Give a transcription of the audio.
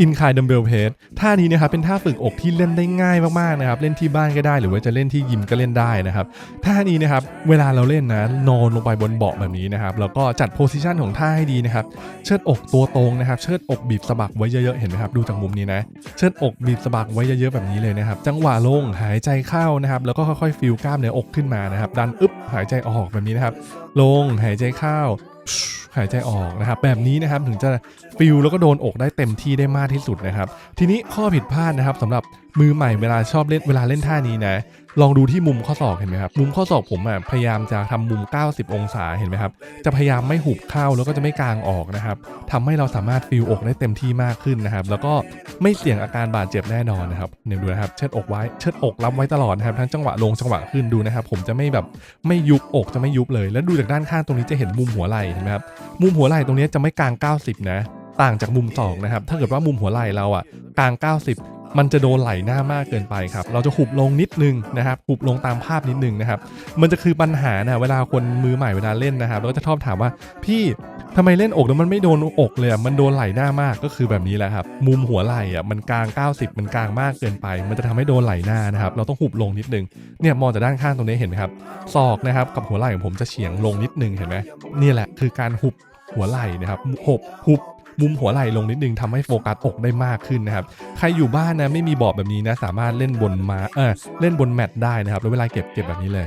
อินคายดัมเบลเพสท่านี้นะครับเป็นท่าฝึกอกที่เล่นได้ง่ายมากๆนะครับเล่นที่บ้านก็ได้หรือว่าจะเล่นที่ยิมก็เล่นได้นะครับท่านี้นะครับเวลาเราเล่นนะนอนลงไปบนเบาะแบบนี้นะครับแล้วก็จัดโพสิชันของท่าให้ดีนะครับเชิดอกตัวตรงนะครับเชิดอกบีบสะบักไว้เยอะๆเห็นไหมครับดูจากมุมนี้นะเชิดอกบีบสะบักไว้เยอะๆแบบนี้เลยนะครับจังหวะลงหายใจเข้านะครับแล้วก็ค่อยๆฟิลกล้ามเนื้ออกขึ้นมานะครับดันอึ๊บหายใจออกแบบนี้นะครับลงหายใจเข้า หายใจออกนะครับ แบบนี้นะครับถึงจะฟิลแล้วก็โดนอกได้เต็มที่ได้มากที่สุดนะครับ ทีนี้ข้อผิดพลาดนะครับสำหรับมือใหม่เวลาชอบเล่นเวลาเล่นท่านี้นะลองดูที่มุมข้อศอกเห็นไหมครับมุมข้อศอกผมอะพยายามจะทำมุม 90 องศาเห็นไหมครับจะพยายามไม่หุบเข้าแล้วก็จะไม่กางออกนะครับทำให้เราสามารถฟิลอกได้เต็มที่มากขึ้นนะครับ แล้วก็ไม่เสี่ยงอาการบาดเจ็บแน่นอนนะครับเนี่ยดูนะครับ เชิดอกไว้เชิดอกรับไว้ตลอดนะครับทั้งจังหวะลงจังหวะขึ้นดูนะครับ ผมจะไม่แบบไม่ยุบอกจะไม่ยุบเลย แล้วดูจากด้านข้างตรงนี้จะเห็นมุมหัวไหล่เห็นไหมครับมุมหัวไหล่ตรงนี้จะไม่กลาง 90 นะต่างจากมุมสองนะครับถ้าเกิดว่ามุมหัวไหล่เราอะกลาง 90 มันจะโดนไหลหน้ามากเกินไปครับ เราจะหุบลงนิดนึงนะครับหุบลงตามภาพนิดนึงนะครับ มันจะคือปัญหานะเวลาคนมือใหม่เวลาเล่นนะครับแล้วก็จะชอบถามว่าพี่ทำไมเล่นอกแล้วมันไม่โดนอกเลยอะมันโดนไหลหน้ามากก็คือแบบนี้แหละครับ มุมหัวไหล่อะมันกลาง 90 มันกลางมากเกินไป มันจะทำให้โดนไหลหน้านะครับ เราต้องหุบลงนิดนึง เนี่ยมองจากด้านข้างตรงนี้เห็นไหมครับ ศอกนะครับกับหัวไหล่ของผมจะเฉียงลงนิดนึงเห็นไหมนี่แหละคือการหุบหัวไหล่นะครับหุบหุบ มุมหัวไหล่ลงนิดนึงทำให้โฟกัสอกได้มากขึ้นนะครับ ใครอยู่บ้านนะไม่มีเบาะแบบนี้นะสามารถเล่นบนมาเออเล่นบนแมตได้นะครับแล้วเวลาเก็บเก็บแบบนี้เลย